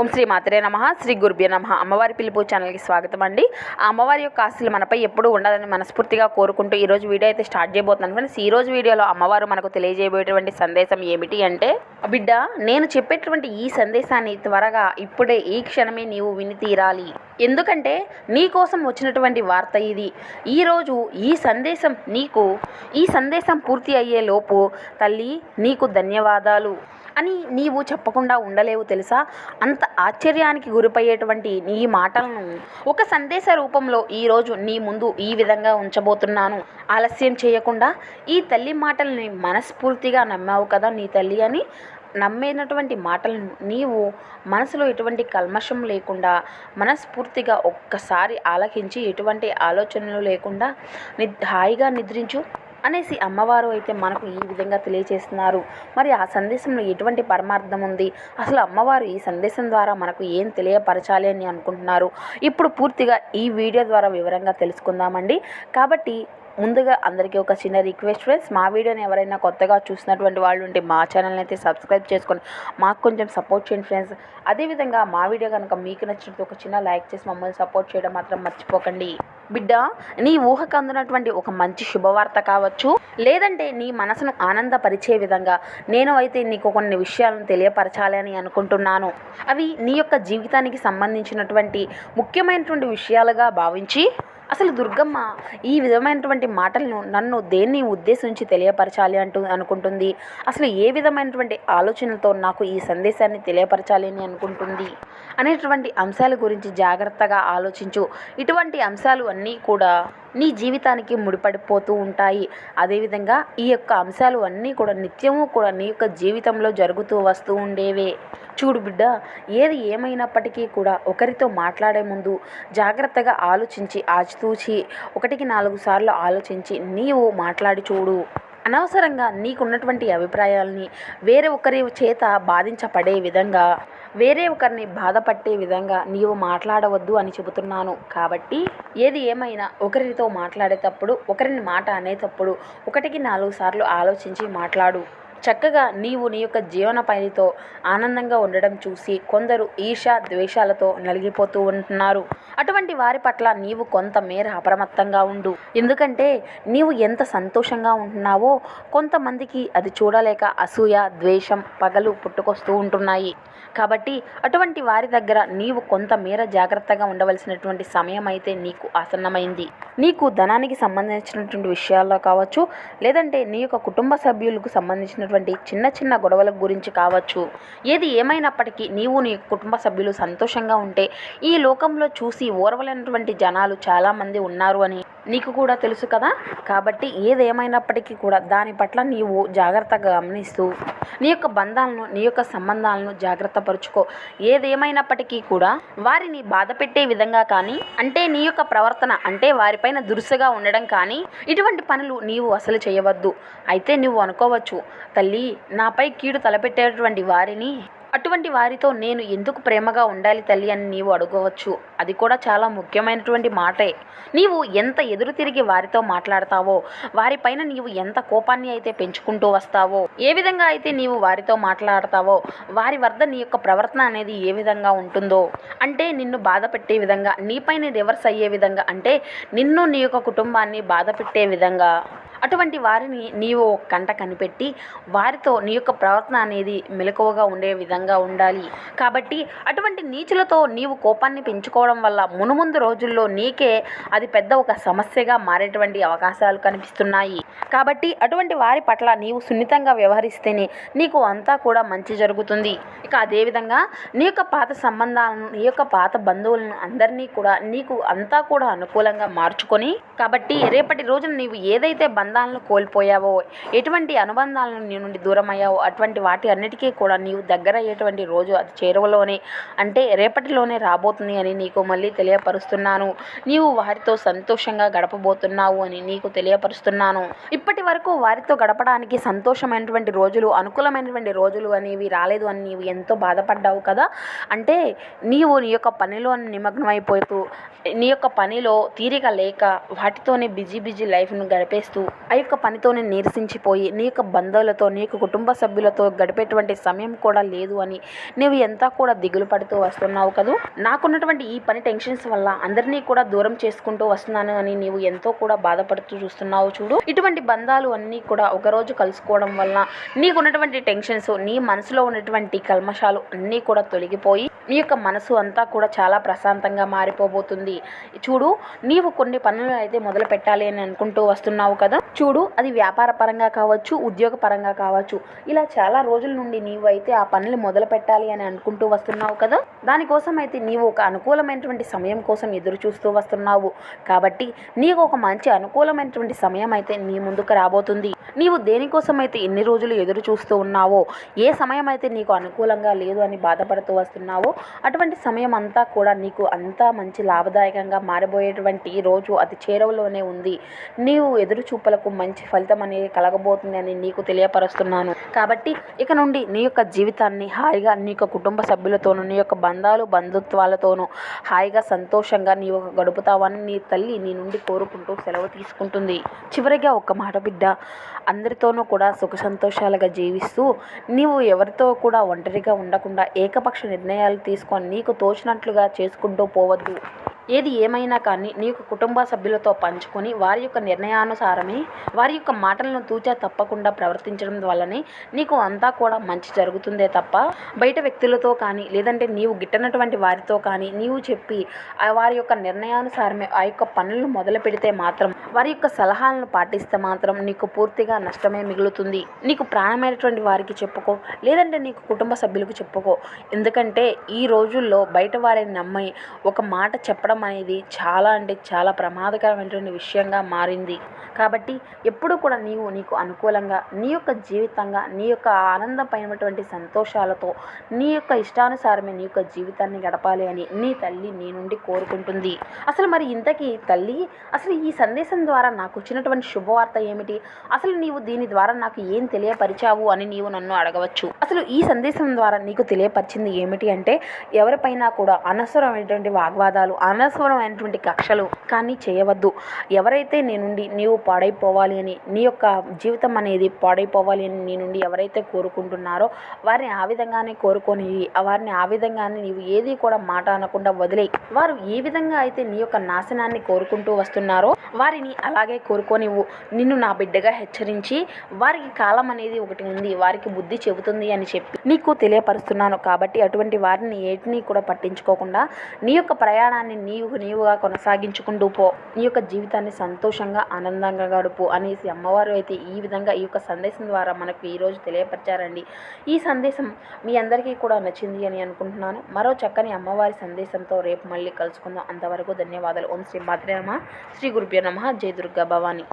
ఓం శ్రీ మాత్రే నమ శ్రీ గురుభ్య నమ. అమ్మవారి పిలుపు ఛానల్కి స్వాగతం అండి. ఆ అమ్మవారి యొక్క ఆస్తులు మనపై ఎప్పుడూ ఉండాలని మనస్ఫూర్తిగా కోరుకుంటూ ఈరోజు వీడియో అయితే స్టార్ట్ చేయబోతున్నాను. ఫ్రెండ్స్ ఈ రోజు వీడియోలో అమ్మవారు మనకు తెలియజేయబోయేటువంటి సందేశం ఏమిటి అంటే బిడ్డ నేను చెప్పేటువంటి ఈ సందేశాన్ని త్వరగా ఇప్పుడే ఈ క్షణమే నీవు విని తీరాలి. ఎందుకంటే నీ కోసం వచ్చినటువంటి వార్త ఇది. ఈరోజు ఈ సందేశం నీకు ఈ సందేశం పూర్తి అయ్యే లోపు తల్లి నీకు ధన్యవాదాలు. అని నీవు చెప్పకుండా ఉండలేవు తెలుసా? అంత ఆశ్చర్యానికి గురిపోయేటువంటి నీ మాటలను ఒక సందేశ రూపంలో ఈరోజు నీ ముందు ఈ విధంగా ఉంచబోతున్నాను. ఆలస్యం చేయకుండా ఈ తల్లి మాటల్ని మనస్ఫూర్తిగా నమ్మావు కదా నీ తల్లి అని నమ్మినటువంటి మాటలను నీవు మనసులో ఎటువంటి కల్మషం లేకుండా మనస్ఫూర్తిగా ఒక్కసారి ఆలకించి ఎటువంటి ఆలోచనలు లేకుండా ని హాయిగా నిద్రించు. అనేసి అమ్మవారు అయితే మనకు ఈ విధంగా తెలియజేస్తున్నారు మరి ఆ సందేశంలో ఎటువంటి పరమార్థం ఉంది? అసలు అమ్మవారు ఈ సందేశం ద్వారా మనకు ఏం తెలియపరచాలి అని అనుకుంటున్నారు? ఇప్పుడు పూర్తిగా ఈ వీడియో ద్వారా వివరంగా తెలుసుకుందామండి. కాబట్టి ముందుగా అందరికీ ఒక చిన్న రిక్వెస్ట్ ఫ్రెండ్స్ మా వీడియోని ఎవరైనా కొత్తగా చూసినటువంటి వాళ్ళు ఉంటే మా ఛానల్ని అయితే సబ్స్క్రైబ్ చేసుకొని మాకు కొంచెం సపోర్ట్ చేయండి ఫ్రెండ్స్. అదేవిధంగా మా వీడియో కనుక మీకు నచ్చినట్టు ఒక చిన్న లైక్ చేసి మమ్మల్ని సపోర్ట్ చేయడం మాత్రం మర్చిపోకండి. బిడ్డ నీ ఊహకు అందినటువంటి ఒక మంచి శుభవార్త కావచ్చు. లేదంటే నీ మనసును ఆనందపరిచే విధంగా నేను అయితే నీకు కొన్ని విషయాలను తెలియపరచాలి అని అనుకుంటున్నాను. అవి నీ యొక్క జీవితానికి సంబంధించినటువంటి ముఖ్యమైనటువంటి విషయాలుగా భావించి అసలు దుర్గమ్మ ఈ విధమైనటువంటి మాటలను నన్ను దేన్ని ఉద్దేశించి తెలియపరచాలి అంటూ అనుకుంటుంది? అసలు ఏ విధమైనటువంటి ఆలోచనలతో నాకు ఈ సందేశాన్ని తెలియపరచాలి అని అనుకుంటుంది? అనేటువంటి అంశాల గురించి జాగ్రత్తగా ఆలోచించు. ఇటువంటి అంశాలు అన్నీ కూడా నీ జీవితానికి ముడిపడిపోతూ ఉంటాయి. అదేవిధంగా ఈ యొక్క అంశాలు అన్నీ కూడా నిత్యము కూడా నీ యొక్క జీవితంలో జరుగుతూ వస్తూ ఉండేవే. చూడు బిడ్డ ఏది ఏమైనప్పటికీ కూడా ఒకరితో మాట్లాడే ముందు జాగ్రత్తగా ఆలోచించి ఆచితూచి ఒకటికి నాలుగు సార్లు ఆలోచించి నీవు మాట్లాడి చూడు. అనవసరంగా నీకున్నటువంటి అభిప్రాయాల్ని వేరే ఒకరి చేత బాధించబడే విధంగా వేరే ఒకరిని బాధపట్టే విధంగా నీవు మాట్లాడవద్దు అని చెబుతున్నాను. కాబట్టి ఏది ఏమైనా ఒకరితో మాట్లాడేటప్పుడు ఒకరిని మాట అనేటప్పుడు ఒకటికి నాలుగు సార్లు ఆలోచించి మాట్లాడు. చక్కగా నీవు నీ యొక్క జీవన పనితో ఆనందంగా ఉండడం చూసి కొందరు ఈర్ష ద్వేషాలతో నలిగిపోతూ ఉంటున్నారు. వారి పట్ల నీవు కొంతమేర అప్రమత్తంగా ఉండు. ఎందుకంటే నీవు ఎంత సంతోషంగా ఉంటున్నావో కొంతమందికి అది చూడలేక అసూయ ద్వేషం పగలు పుట్టుకొస్తూ ఉంటున్నాయి. కాబట్టి అటువంటి వారి దగ్గర నీవు కొంతమేర జాగ్రత్తగా ఉండవలసినటువంటి సమయం అయితే నీకు ఆసన్నమైంది. నీకు ధనానికి సంబంధించినటువంటి విషయాల్లో కావచ్చు లేదంటే నీ యొక్క కుటుంబ సభ్యులకు సంబంధించినటువంటి చిన్న చిన్న గొడవల గురించి కావచ్చు. ఏది ఏమైనప్పటికీ నీవు నీ కుటుంబ సభ్యులు సంతోషంగా ఉంటే ఈ లోకంలో చూసి ఓర్వలేనటువంటి జనాలు చాలామంది ఉన్నారు అని నీకు కూడా తెలుసు కదా? కాబట్టి ఏదేమైనప్పటికీ కూడా దాని పట్ల నీవు జాగ్రత్తగా గమనిస్తూ నీ యొక్క బంధాలను నీ యొక్క సంబంధాలను జాగ్రత్త పరుచుకో. ఏదేమైనప్పటికీ కూడా వారిని బాధ పెట్టే విధంగా కానీ అంటే నీ యొక్క ప్రవర్తన అంటే వారిపైన దురుసుగా ఉండడం కానీ ఇటువంటి పనులు నీవు అసలు చేయవద్దు. అయితే నువ్వు అనుకోవచ్చు తల్లి నాపై కీడు తలపెట్టేటువంటి వారిని అటువంటి వారితో నేను ఎందుకు ప్రేమగా ఉండాలి తల్లి అని నీవు అడగవచ్చు? అది కూడా చాలా ముఖ్యమైనటువంటి మాటే. నీవు ఎంత ఎదురు తిరిగి వారితో మాట్లాడతావో వారిపైన నీవు ఎంత కోపాన్ని అయితే పెంచుకుంటూ వస్తావో ఏ విధంగా అయితే నీవు వారితో మాట్లాడతావో వారి వద్ద నీ యొక్క ప్రవర్తన అనేది ఏ విధంగా ఉంటుందో అంటే నిన్ను బాధ పెట్టే విధంగా నీపైన రివర్స్ అయ్యే విధంగా అంటే నిన్ను నీ యొక్క కుటుంబాన్ని బాధ పెట్టే విధంగా. అటువంటి వారిని నీవు ఒక కంట కనిపెట్టి వారితో నీ యొక్క ప్రవర్తన అనేది మెలకువగా ఉండే విధంగా ఉండాలి. కాబట్టి అటువంటి నీచులతో నీవు కోపాన్ని పెంచుకోవడం వల్ల మునుముందు రోజుల్లో నీకే అది పెద్ద ఒక సమస్యగా మారేటువంటి అవకాశాలు కనిపిస్తున్నాయి. కాబట్టి అటువంటి వారి పట్ల నీవు సున్నితంగా వ్యవహరిస్తేనే నీకు అంతా కూడా మంచి జరుగుతుంది. ఇక అదేవిధంగా నీ యొక్క పాత సంబంధాలను నీ యొక్క పాత బంధువులను అందరినీ కూడా నీకు అంతా కూడా అనుకూలంగా మార్చుకొని కాబట్టి రేపటి రోజున నీవు ఏదైతే బంధాలను కోల్పోయావో? ఎటువంటి అనుబంధాలను నీ నుండి దూరం అయ్యావో అటువంటి వాటి అన్నిటికీ కూడా నీవు దగ్గర అయ్యేటువంటి రోజు అది చేరువలోనే అంటే రేపటిలోనే రాబోతుంది అని నీకు మళ్ళీ తెలియపరుస్తున్నాను. నీవు వారితో సంతోషంగా గడపబోతున్నావు అని నీకు తెలియపరుస్తున్నాను. ఇప్పటి వరకు వారితో గడపడానికి సంతోషమైనటువంటి రోజులు అనుకూలమైనటువంటి రోజులు అనేవి రాలేదు అని నీవు ఎంతో బాధపడ్డావు కదా? అంటే నీవు నీ యొక్క పనిలో నిమగ్నమైపోతూ నీ యొక్క పనిలో తీరిక లేక వాటితోనే బిజీ బిజీ లైఫ్ను గడిపేస్తూ ఆ యొక్క పనితోనే నీరసించిపోయి నీ యొక్క బంధువులతో నీ యొక్క కుటుంబ సభ్యులతో గడిపేటువంటి సమయం కూడా లేదు అని నువ్వు ఎంత కూడా దిగులు పడుతూ వస్తున్నావు కదూ? నాకున్నటువంటి ఈ పని టెన్షన్స్ వల్ల అందరినీ కూడా దూరం చేసుకుంటూ వస్తున్నాను అని నీవు ఎంతో కూడా బాధపడుతూ చూస్తున్నావు చూడు. ఇటువంటి బంధాలు అన్నీ కూడా ఒకరోజు కలుసుకోవడం వల్ల నీకున్నటువంటి టెన్షన్స్ నీ మనసులో ఉన్నటువంటి కల్మషాలు అన్నీ కూడా తొలగిపోయి నీ యొక్క మనసు అంతా కూడా చాలా ప్రశాంతంగా మారిపోబోతుంది. చూడు నీవు కొన్ని పనులు అయితే మొదలు పెట్టాలి అని అనుకుంటూ వస్తున్నావు కదా. చూడు అది వ్యాపార పరంగా కావచ్చు ఉద్యోగ పరంగా కావచ్చు. ఇలా చాలా రోజుల నుండి నీవు అయితే ఆ పనులు మొదలు పెట్టాలి అని అనుకుంటూ వస్తున్నావు కదా. దానికోసం అయితే నీవు ఒక అనుకూలమైనటువంటి సమయం కోసం ఎదురు చూస్తూ వస్తున్నావు. కాబట్టి నీకు ఒక మంచి అనుకూలమైనటువంటి సమయం అయితే నీ ముందుకు రాబోతుంది. నీవు దేనికోసం అయితే ఎన్ని రోజులు ఎదురు చూస్తూ ఉన్నావో ఏ సమయం అయితే నీకు అనుకూలంగా లేదు అని బాధపడుతూ వస్తున్నావో అటువంటి సమయం అంతా కూడా నీకు అంతా మంచి లాభదాయకంగా మారిపోయేటువంటి రోజు అతి చేరువలోనే ఉంది. నీవు ఎదురు చూపులకు మంచి ఫలితం అనేది కలగబోతుంది అని నీకు తెలియపరుస్తున్నాను. కాబట్టి ఇక నుండి నీ యొక్క జీవితాన్ని హాయిగా నీ యొక్క కుటుంబ సభ్యులతోనూ నీ యొక్క బంధాలు బంధుత్వాలతోనూ హాయిగా సంతోషంగా నీ యొక్క గడుపుతావని నీ తల్లి నీ నుండి కోరుకుంటూ సెలవు తీసుకుంటుంది. చివరిగా ఒక మాట బిడ్డ అందరితోనూ కూడా సుఖ సంతోషాలుగా జీవిస్తూ నీవు ఎవరితో కూడా ఒంటరిగా ఉండకుండా ఏకపక్ష నిర్ణయాలు తీసుకొని నీకు తోచినట్లుగా చేసుకుంటూ పోవద్దు. ఏది ఏమైనా కానీ నీకు కుటుంబ సభ్యులతో పంచుకొని వారి యొక్క నిర్ణయానుసారమే వారి యొక్క మాటలను తూచా తప్పకుండా ప్రవర్తించడం వల్లనే నీకు అంతా కూడా మంచి జరుగుతుందే తప్ప బయట వ్యక్తులతో కానీ లేదంటే నీవు గిట్టనటువంటి వారితో కానీ నీవు చెప్పి వారి యొక్క నిర్ణయానుసారమే ఆ యొక్క పనులను మొదలు పెడితే మాత్రం వారి యొక్క సలహాలను పాటిస్తే మాత్రం నీకు పూర్తిగా నష్టమే మిగులుతుంది. నీకు ప్రాణమైనటువంటి వారికి చెప్పుకో లేదంటే నీకు కుటుంబ సభ్యులకు చెప్పుకో. ఎందుకంటే ఈ రోజుల్లో బయట వారిని నమ్మి ఒక మాట చెప్పడం అనేది చాలా అంటే చాలా ప్రమాదకరమైనటువంటి విషయంగా మారింది. కాబట్టి ఎప్పుడు కూడా నీవు నీకు అనుకూలంగా నీ యొక్క జీవితంగా నీ యొక్క ఆనందమైనటువంటి సంతోషాలతో నీ యొక్క ఇష్టానుసారమే నీ యొక్క జీవితాన్ని గడపాలి అని నీ తల్లి నీ నుండి కోరుకుంటుంది. అసలు మరి ఇంతకీ తల్లి అసలు ఈ సందేశం ద్వారా నాకు వచ్చినటువంటి శుభవార్త ఏమిటి? అసలు నీవు దీని ద్వారా నాకు ఏం తెలియపరిచావు అని నీవు నన్ను అడగవచ్చు. అసలు ఈ సందేశం ద్వారా నీకు తెలియపరిచింది ఏమిటి అంటే ఎవరిపైనా కూడా అనవసరమైనటువంటి వాగ్వాదాలు అనవసరమైనటువంటి కక్షలు కానీ చేయవద్దు. ఎవరైతే నీ నుండి నీవు పాడైపోవాలి అని నీ యొక్క జీవితం అనేది పాడైపోవాలి అని నీ నుండి ఎవరైతే కోరుకుంటున్నారో వారిని ఆ విధంగానే కోరుకొని వారిని ఆ విధంగానే నీవు ఏది కూడా మాట అనకుండా వదిలే వారు ఏ విధంగా అయితే నీ యొక్క నాశనాన్ని కోరుకుంటూ వస్తున్నారో వారిని అలాగే కోరుకోనివ్వు. నిన్ను నా బిడ్డగా హెచ్చరించి వారికి కాలం అనేది ఒకటి ఉంది వారికి బుద్ధి చెబుతుంది అని చెప్పి నీకు తెలియపరుస్తున్నాను. కాబట్టి అటువంటి వారిని ఏటిని కూడా పట్టించుకోకుండా నీ యొక్క ప్రయాణాన్ని నీవు నీవుగా కొనసాగించుకుంటూ పో. నీ యొక్క జీవితాన్ని సంతోషంగా ఆనందంగా గడుపు అనేసి అమ్మవారు అయితే ఈ విధంగా ఈ యొక్క సందేశం ద్వారా మనకు ఈరోజు తెలియపరిచారండి. ఈ సందేశం మీ అందరికీ కూడా నచ్చింది అని అనుకుంటున్నాను. మరో చక్కని అమ్మవారి సందేశంతో రేపు మళ్ళీ కలుసుకుందాం. అంతవరకు ధన్యవాదాలు. ఓం శ్రీ మాత్రే శ్రీ గురుభ్యో నమ. జయ దుర్గా భవాని.